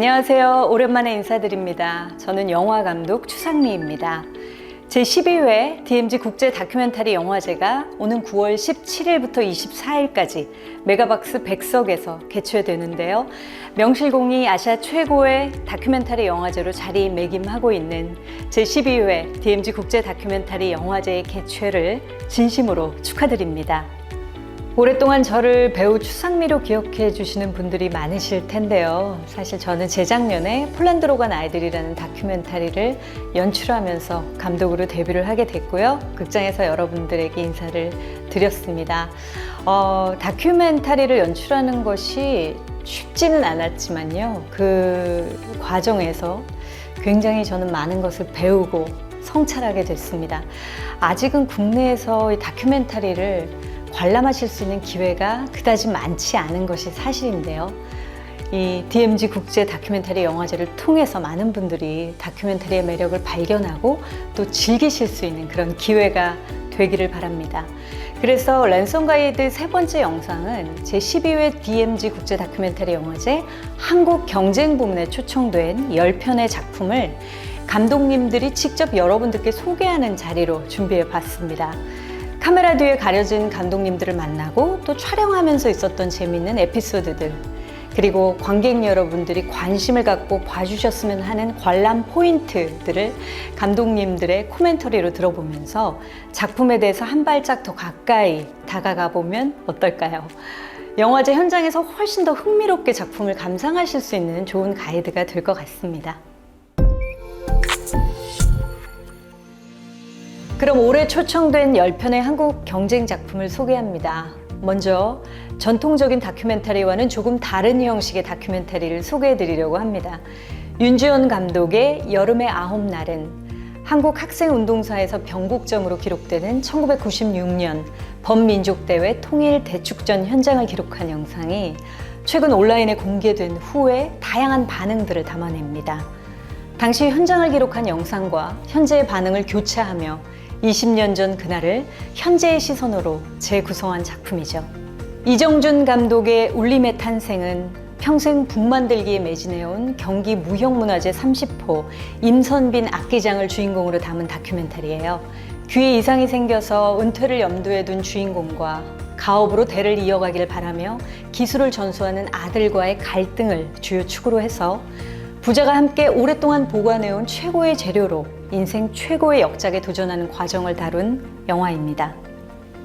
안녕하세요. 오랜만에 인사드립니다. 저는 영화 감독 추상미입니다. 제12회 DMZ 국제 다큐멘터리 영화제가 오는 9월 17일부터 24일까지 메가박스 백석에서 개최되는데요. 명실공히 아시아 최고의 다큐멘터리 영화제로 자리매김하고 있는 제12회 DMZ 국제 다큐멘터리 영화제의 개최를 진심으로 축하드립니다. 오랫동안 저를 배우 추상미로 기억해 주시는 분들이 많으실 텐데요. 사실 저는 재작년에 폴란드로 간 아이들이라는 다큐멘터리를 연출하면서 감독으로 데뷔를 하게 됐고요. 극장에서 여러분들에게 인사를 드렸습니다. 어, 다큐멘터리를 연출하는 것이 쉽지는 않았지만요. 그 과정에서 굉장히 저는 많은 것을 배우고 성찰하게 됐습니다. 아직은 국내에서 이 다큐멘터리를 관람하실 수 있는 기회가 그다지 많지 않은 것이 사실인데요. 이 DMZ 국제 다큐멘터리 영화제를 통해서 많은 분들이 다큐멘터리의 매력을 발견하고 또 즐기실 수 있는 그런 기회가 되기를 바랍니다. 그래서 랜선 가이드 세 번째 영상은 제12회 DMZ 국제 다큐멘터리 영화제 한국 경쟁 부문에 초청된 10편의 작품을 감독님들이 직접 여러분들께 소개하는 자리로 준비해 봤습니다. 카메라 뒤에 가려진 감독님들을 만나고 또 촬영하면서 있었던 재미있는 에피소드들 그리고 관객 여러분들이 관심을 갖고 봐주셨으면 하는 관람 포인트들을 감독님들의 코멘터리로 들어보면서 작품에 대해서 한 발짝 더 가까이 다가가 보면 어떨까요? 영화제 현장에서 훨씬 더 흥미롭게 작품을 감상하실 수 있는 좋은 가이드가 될 것 같습니다. 그럼 올해 초청된 10편의 한국 경쟁 작품을 소개합니다. 먼저 전통적인 다큐멘터리와는 조금 다른 형식의 다큐멘터리를 소개해 드리려고 합니다. 윤주현 감독의 여름의 아홉 날은 한국 학생운동사에서 변곡점으로 기록되는 1996년 범민족대회 통일 대축전 현장을 기록한 영상이 최근 온라인에 공개된 후에 다양한 반응들을 담아냅니다. 당시 현장을 기록한 영상과 현재의 반응을 교차하며 20년 전 그날을 현재의 시선으로 재구성한 작품이죠. 이정준 감독의 울림의 탄생은 평생 북 만들기에 매진해온 경기 무형문화재 30호 임선빈 악기장을 주인공으로 담은 다큐멘터리예요. 귀에 이상이 생겨서 은퇴를 염두에 둔 주인공과 가업으로 대를 이어가길 바라며 기술을 전수하는 아들과의 갈등을 주요 축으로 해서 부자가 함께 오랫동안 보관해온 최고의 재료로 인생 최고의 역작에 도전하는 과정을 다룬 영화입니다.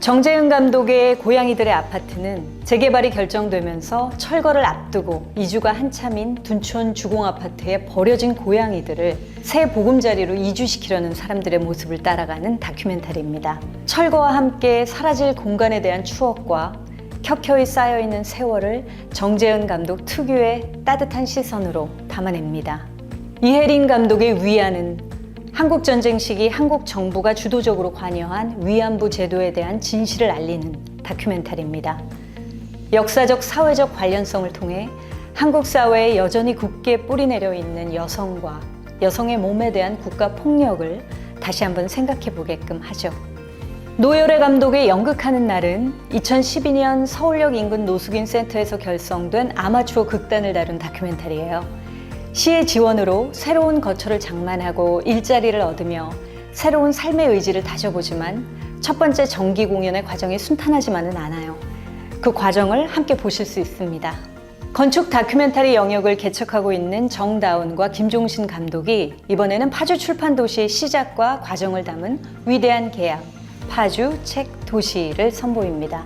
정재은 감독의 고양이들의 아파트는 재개발이 결정되면서 철거를 앞두고 이주가 한참인 둔촌 주공 아파트에 버려진 고양이들을 새 보금자리로 이주시키려는 사람들의 모습을 따라가는 다큐멘터리입니다. 철거와 함께 사라질 공간에 대한 추억과 켜켜이 쌓여있는 세월을 정재은 감독 특유의 따뜻한 시선으로 담아냅니다. 이혜린 감독의 위안은 한국 전쟁 시기 한국 정부가 주도적으로 관여한 위안부 제도에 대한 진실을 알리는 다큐멘터리입니다. 역사적 사회적 관련성을 통해 한국 사회에 여전히 굳게 뿌리내려 있는 여성과 여성의 몸에 대한 국가 폭력을 다시 한번 생각해 보게끔 하죠. 노열의 감독의 연극하는 날은 2012년 서울역 인근 노숙인 센터에서 결성된 아마추어 극단을 다룬 다큐멘터리예요. 시의 지원으로 새로운 거처를 장만하고 일자리를 얻으며 새로운 삶의 의지를 다져보지만 첫 번째 정기 공연의 과정이 순탄하지만은 않아요. 그 과정을 함께 보실 수 있습니다. 건축 다큐멘터리 영역을 개척하고 있는 정다운과 김종신 감독이 이번에는 파주 출판 도시의 시작과 과정을 담은 위대한 계약, 파주 책 도시를 선보입니다.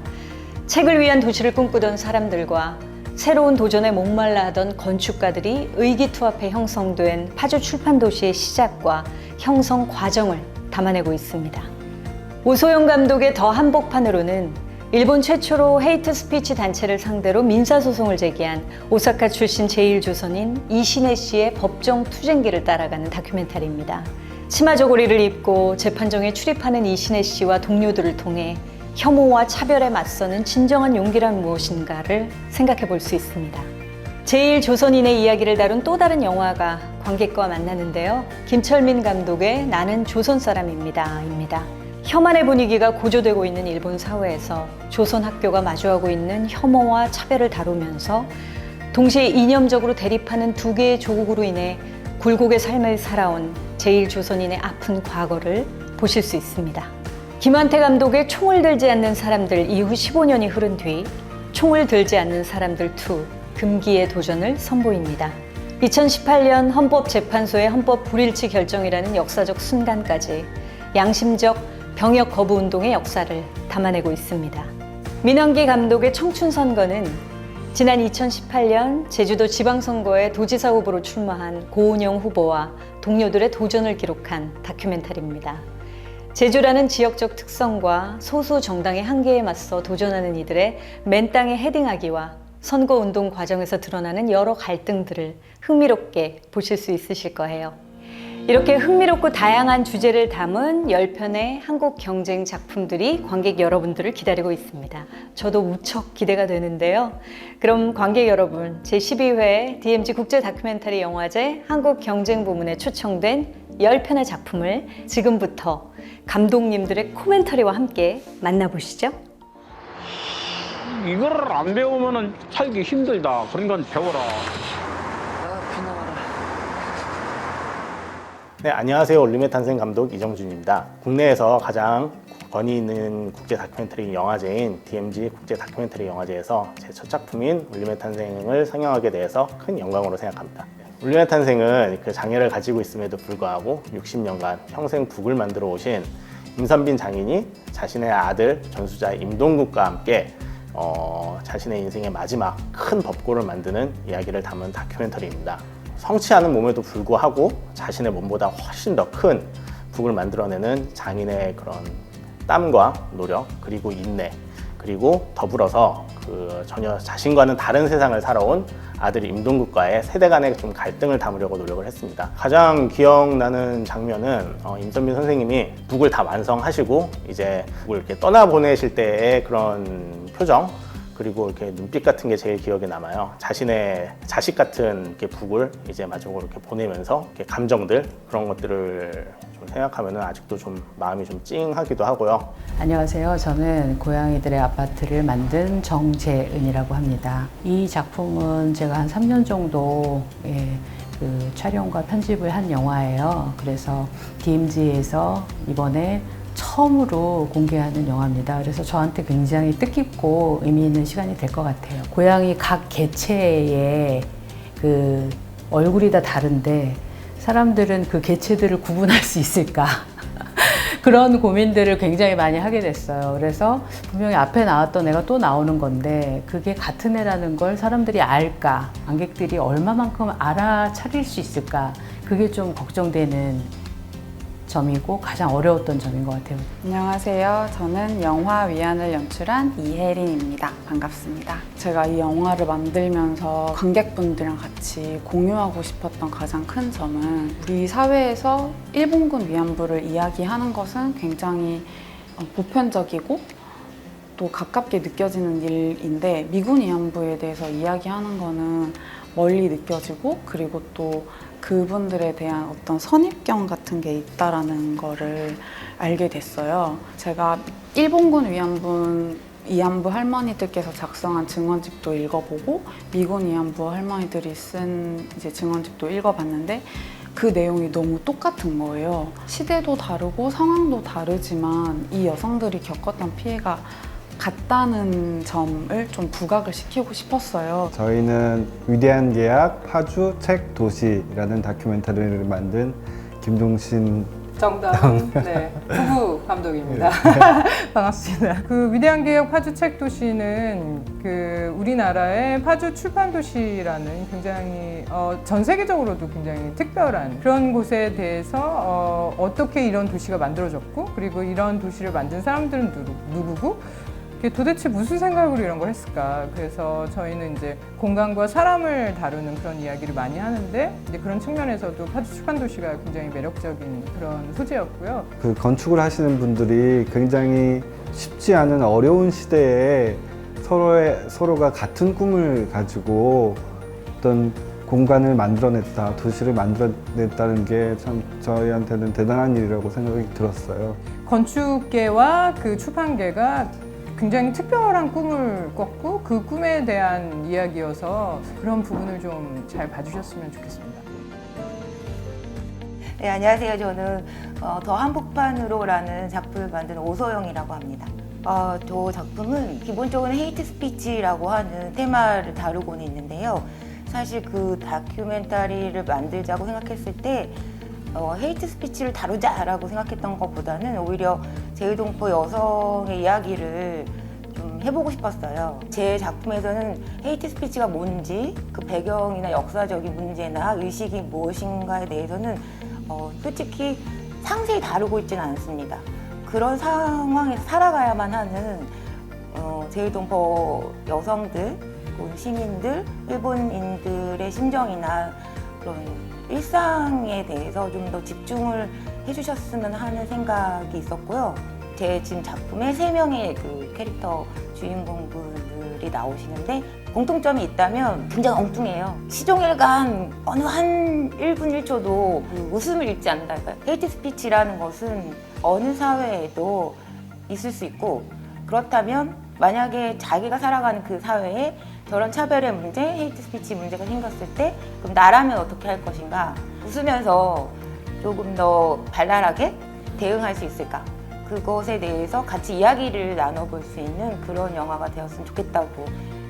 책을 위한 도시를 꿈꾸던 사람들과 새로운 도전에 목말라 하던 건축가들이 의기투합해 형성된 파주 출판 도시의 시작과 형성 과정을 담아내고 있습니다. 오소영 감독의 더 한복판으로는 일본 최초로 헤이트 스피치 단체를 상대로 민사소송을 제기한 오사카 출신 제1조선인 이신혜 씨의 법정 투쟁기를 따라가는 다큐멘터리입니다. 치마 저고리를 입고 재판정에 출입하는 이신혜 씨와 동료들을 통해 혐오와 차별에 맞서는 진정한 용기란 무엇인가를 생각해 볼 수 있습니다. 제1조선인의 이야기를 다룬 또 다른 영화가 관객과 만나는데요. 김철민 감독의 나는 조선 사람입니다. 입니다. 혐한의 분위기가 고조되고 있는 일본 사회에서 조선 학교가 마주하고 있는 혐오와 차별을 다루면서 동시에 이념적으로 대립하는 두 개의 조국으로 인해 굴곡의 삶을 살아온 제1조선인의 아픈 과거를 보실 수 있습니다. 김한태 감독의 총을 들지 않는 사람들 이후 15년이 흐른 뒤 총을 들지 않는 사람들 2 금기의 도전을 선보입니다. 2018년 헌법재판소의 헌법 불일치 결정이라는 역사적 순간까지 양심적 병역 거부 운동의 역사를 담아내고 있습니다. 민원기 감독의 청춘 선거는 지난 2018년 제주도 지방선거에 도지사 후보로 출마한 고은영 후보와 동료들의 도전을 기록한 다큐멘터리입니다. 제주라는 지역적 특성과 소수 정당의 한계에 맞서 도전하는 이들의 맨 땅에 헤딩하기와 선거 운동 과정에서 드러나는 여러 갈등들을 흥미롭게 보실 수 있으실 거예요. 이렇게 흥미롭고 다양한 주제를 담은 10편의 한국 경쟁 작품들이 관객 여러분들을 기다리고 있습니다. 저도 무척 기대가 되는데요. 그럼 관객 여러분, 제12회 DMZ 국제 다큐멘터리 영화제 한국 경쟁 부문에 초청된 10편의 작품을 지금부터 감독님들의 코멘터리와 함께 만나보시죠. 이거를 안 배우면은 살기 힘들다. 건 배워라. 네, 안녕하세요. 올림의 탄생 감독 이정준입니다. 국내에서 가장 권위 있는 국제 다큐멘터리 영화제인 DMZ 국제 다큐멘터리 영화제에서 제 첫 작품인 울림의 탄생을 상영하게 돼서 큰 영광으로 생각합니다. 울림의 탄생은 그 장애를 가지고 있음에도 불구하고 60년간 평생 북을 만들어 오신 임선빈 장인이 자신의 아들 전수자 임동국과 함께 어, 자신의 인생의 마지막 큰 법고를 만드는 이야기를 담은 다큐멘터리입니다. 성취하는 몸에도 불구하고 자신의 몸보다 훨씬 더 큰 북을 만들어내는 장인의 그런 땀과 노력 그리고 인내 그리고 더불어서 그 전혀 자신과는 다른 세상을 살아온 아들 임동국과의 세대 간의 좀 갈등을 담으려고 노력을 했습니다. 가장 기억나는 장면은 어, 임선빈 선생님이 북을 다 완성하시고 이제 북을 이렇게 떠나보내실 때의 그런 표정 그리고 이렇게 눈빛 같은 게 제일 기억에 남아요. 자신의 자식 같은 이렇게 북을 이제 마지막으로 이렇게 보내면서 이렇게 감정들 그런 것들을 좀 생각하면은 아직도 좀 마음이 좀 찡하기도 하고요. 안녕하세요. 저는 고양이들의 아파트를 만든 정재은이라고 합니다. 이 작품은 제가 한 3년 정도 예, 그 촬영과 편집을 한 영화예요. 그래서 DMZ에서 이번에 처음으로 공개하는 영화입니다. 그래서 저한테 굉장히 뜻깊고 의미 있는 시간이 될 것 같아요. 고양이 각 개체의 그 얼굴이 다 다른데 사람들은 그 개체들을 구분할 수 있을까? 그런 고민들을 굉장히 많이 하게 됐어요. 그래서 분명히 앞에 나왔던 애가 또 나오는 건데 그게 같은 애라는 걸 사람들이 알까? 관객들이 얼마만큼 알아차릴 수 있을까? 그게 좀 걱정되는 점이고 가장 어려웠던 점인 것 같아요. 안녕하세요. 저는 영화 위안을 연출한 이혜린입니다. 반갑습니다. 제가 이 영화를 만들면서 관객분들이랑 같이 공유하고 싶었던 가장 큰 점은 우리 사회에서 일본군 위안부를 이야기하는 것은 굉장히 어, 보편적이고 또 가깝게 느껴지는 일인데 미군 위안부에 대해서 이야기하는 거는 멀리 느껴지고 그리고 또 그분들에 대한 어떤 선입견 같은 게 있다라는 거를 알게 됐어요. 제가 일본군 위안부 위안부 할머니들께서 작성한 증언집도 읽어보고 미군 위안부 할머니들이 쓴 이제 증언집도 읽어봤는데 그 내용이 너무 똑같은 거예요. 시대도 다르고 상황도 다르지만 이 여성들이 겪었던 피해가 같다는 점을 좀 부각을 시키고 싶었어요. 저희는 위대한 계약 파주 책 도시라는 다큐멘터리를 만든 김종신 정답. 네. 부부 감독입니다. 반갑습니다. 그 위대한 개혁 파주 책 도시는 그 우리나라의 파주 출판 도시라는 굉장히 어, 전 세계적으로도 굉장히 특별한 그런 곳에 대해서 어, 어떻게 이런 도시가 만들어졌고 그리고 이런 도시를 만든 사람들은 누구, 누구고 도대체 무슨 생각으로 이런 걸 했을까? 그래서 저희는 이제 공간과 사람을 다루는 그런 이야기를 많이 하는데 이제 그런 측면에서도 파주 출판 도시가 굉장히 매력적인 그런 소재였고요. 그 건축을 하시는 분들이 굉장히 쉽지 않은 어려운 시대에 서로의 서로가 같은 꿈을 가지고 어떤 공간을 만들어냈다, 도시를 만들어냈다는 게 참 저희한테는 대단한 일이라고 생각이 들었어요. 건축계와 그 출판계가 굉장히 특별한 꿈을 꿨고 그 꿈에 대한 이야기여서 그런 부분을 좀 잘 봐주셨으면 좋겠습니다. 네, 안녕하세요. 저는 어, 더 한복판으로라는 작품을 만든 오소영이라고 합니다. 어, 저 작품은 기본적으로 헤이트 스피치라고 하는 테마를 다루고는 있는데요. 사실 그 다큐멘터리를 만들자고 생각했을 때 어, 헤이트 스피치를 다루자라고 생각했던 것보다는 오히려 제일동포 여성의 이야기를 좀 해보고 싶었어요. 제 작품에서는 헤이트 스피치가 뭔지 그 배경이나 역사적인 문제나 의식이 무엇인가에 대해서는 어, 솔직히 상세히 다루고 있지는 않습니다. 그런 상황에서 살아가야만 하는 어, 제일동포 여성들, 시민들, 일본인들의 심정이나 그런 일상에 대해서 좀 더 집중을 해주셨으면 하는 생각이 있었고요. 제 지금 작품에 세 명의 그 캐릭터 주인공분들이 나오시는데 공통점이 있다면 굉장히 엉뚱해요. 시종일관 어느 한 1분 1초도 그 웃음을 잃지 않는다. 그러니까 헤이트 스피치라는 것은 어느 사회에도 있을 수 있고 그렇다면 만약에 자기가 살아가는 그 사회에 저런 차별의 문제, 헤이트 스피치 문제가 생겼을 때 그럼 나라면 어떻게 할 것인가? 웃으면서 조금 더 발랄하게 대응할 수 있을까? 그것에 대해서 같이 이야기를 나눠볼 수 있는 그런 영화가 되었으면 좋겠다고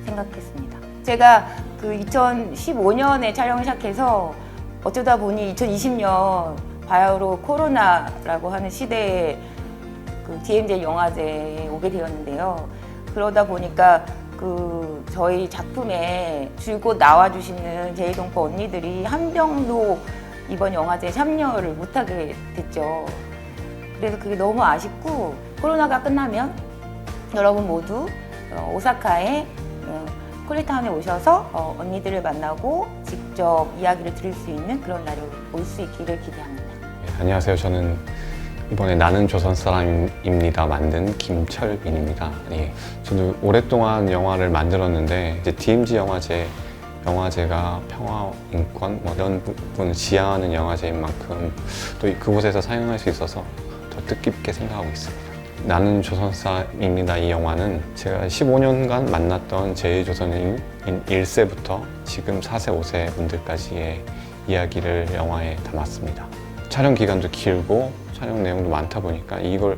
생각했습니다. 제가 그 2015년에 촬영을 시작해서 어쩌다 보니 2020년 바야흐로 코로나라고 하는 시대에 그 DMZ 영화제에 오게 되었는데요. 그러다 보니까 그 저희 작품에 줄곧 나와주시는 제이동포 언니들이 한 명도 이번 영화제에 참여를 못하게 됐죠. 그래서 그게 너무 아쉽고 코로나가 끝나면 여러분 모두 어, 오사카에 어, 콜리타운에 오셔서 어, 언니들을 만나고 직접 이야기를 들을 수 있는 그런 날이 올 수 있기를 기대합니다. 네, 안녕하세요. 저는 이번에 나는 조선 사람입니다 만든 김철빈입니다. 예, 저도 오랫동안 영화를 만들었는데 이제 DMZ 영화제 영화제가 평화, 인권 뭐 이런 부분을 지향하는 영화제인 만큼 또 그곳에서 상영할 수 있어서 더 뜻깊게 생각하고 있습니다. 나는 조선사입니다. 이 영화는 제가 15년간 만났던 제1조선인 1세부터 지금 4세, 5세 분들까지의 이야기를 영화에 담았습니다. 촬영 기간도 길고 촬영 내용도 많다 보니까 이걸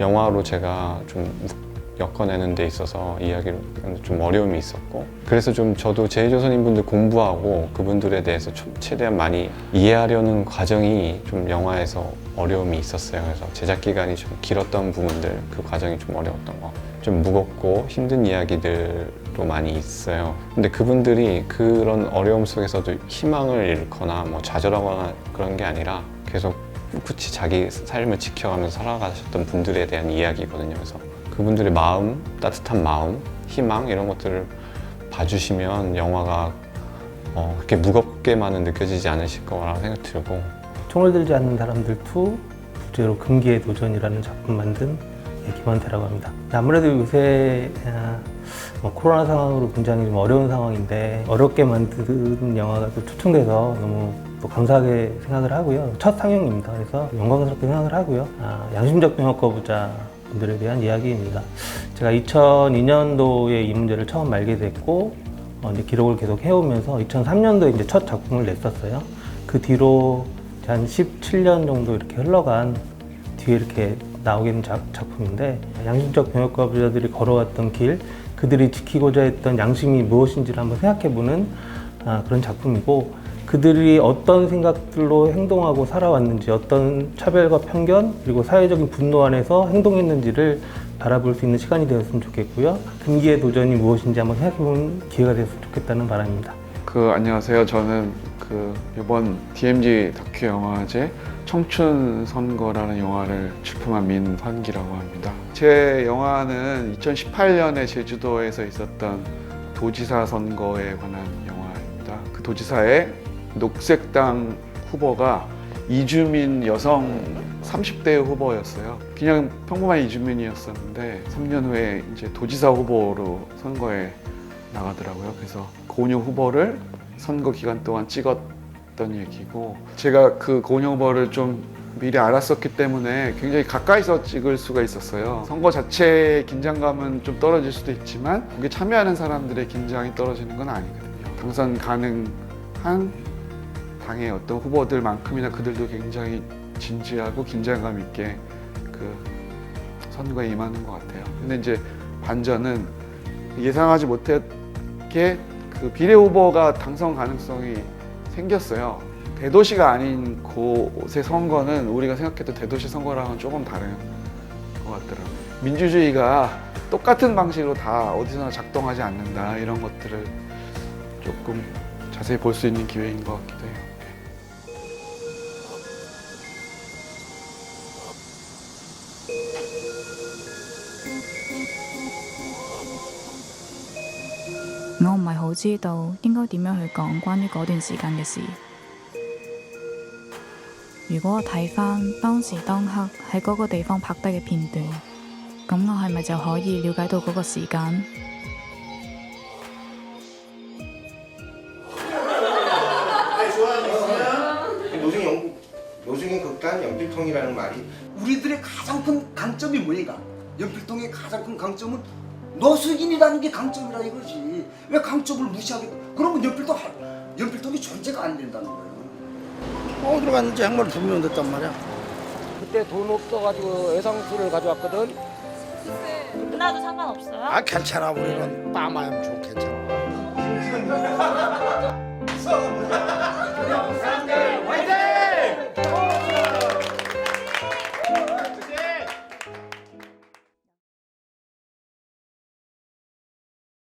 영화로 제가 좀 엮어내는 데 있어서 이야기를 좀 어려움이 있었고 그래서 좀 저도 제1조선인 분들 공부하고 그분들에 대해서 좀 최대한 많이 이해하려는 과정이 좀 영화에서 어려움이 있었어요. 그래서 제작 기간이 좀 길었던 부분들 그 과정이 좀 어려웠던 거. 좀 무겁고 힘든 이야기들도 많이 있어요. 근데 그분들이 그런 어려움 속에서도 희망을 잃거나 뭐 좌절하거나 그런 게 아니라 계속 꿋꿋이 자기 삶을 지켜가면서 살아가셨던 분들에 대한 이야기거든요. 그래서 그분들의 마음, 따뜻한 마음, 희망 이런 것들을 봐주시면 영화가 어, 그렇게 무겁게만은 느껴지지 않으실 거라고 생각 들고 총을 들지 않는 사람들 2 부제로 금기의 도전이라는 작품 만든 예, 김한태라고 합니다. 아무래도 요새 아, 뭐 코로나 상황으로 굉장히 좀 어려운 상황인데 어렵게 만든 영화가 또 초청돼서 너무 또 감사하게 생각을 하고요. 첫 상영입니다. 그래서 영광스럽게 생각을 하고요. 아, 양심적 병역 거부자 분들에 대한 이야기입니다. 제가 2002년도에 이 문제를 처음 알게 됐고 어, 이제 기록을 계속 해오면서 2003년도에 이제 첫 작품을 냈었어요. 그 뒤로 한 17년 정도 이렇게 흘러간 뒤에 이렇게 나오게 된 작, 작품인데 양심적 병역거부자들이 걸어왔던 길, 그들이 지키고자 했던 양심이 무엇인지를 한번 생각해보는 아, 그런 작품이고 그들이 어떤 생각들로 행동하고 살아왔는지 어떤 차별과 편견 그리고 사회적인 분노 안에서 행동했는지를 바라볼 수 있는 시간이 되었으면 좋겠고요. 금기의 도전이 무엇인지 한번 생각해보는 기회가 되었으면 좋겠다는 바람입니다. 그 안녕하세요. 저는 그 이번 DMZ 다큐 영화제 청춘 선거라는 영화를 출품한 민환기라고 합니다. 제 영화는 2018년에 제주도에서 있었던 도지사 선거에 관한 영화입니다. 그 도지사의 녹색당 후보가 이주민 여성 30대 후보였어요. 그냥 평범한 이주민이었었는데 3년 후에 이제 도지사 후보로 선거에 나가더라고요. 그래서 고은영 후보를 선거 기간 동안 찍었던 얘기고 제가 그 고은영 후보를 좀 미리 알았었기 때문에 굉장히 가까이서 찍을 수가 있었어요. 선거 자체의 긴장감은 좀 떨어질 수도 있지만 거기 참여하는 사람들의 긴장이 떨어지는 건 아니거든요. 당선 가능한 당의 어떤 후보들만큼이나 그들도 굉장히 진지하고 긴장감 있게 그 선거에 임하는 것 같아요. 근데 이제 반전은 예상하지 못했게 그 비례 후보가 당선 가능성이 생겼어요. 대도시가 아닌 곳의 선거는 우리가 생각했던 대도시 선거랑은 조금 다른 것 같더라고요. 민주주의가 똑같은 방식으로 다 어디서나 작동하지 않는다 이런 것들을 조금 자세히 볼 수 있는 기회인 것 같기도 해요. 我唔係好知道應該點樣去講關於嗰段時間嘅事。如果我睇翻當時當刻喺嗰個地方拍低嘅片段，咁我係咪就可以了解到嗰個時間？ 노숙인이라는 게 강점이라 이거지. 왜 강점을 무시하게? 그러면 연필통 할- 연필통이 존재가 안 된다는 거예요. 어디로 갔는지 양말 두 명 됐단 말이야. 그때 돈 없어가지고 애상수를 가져왔거든. 나도 상관없어요. 아 괜찮아 우리는 빠마염 좋 괜찮아.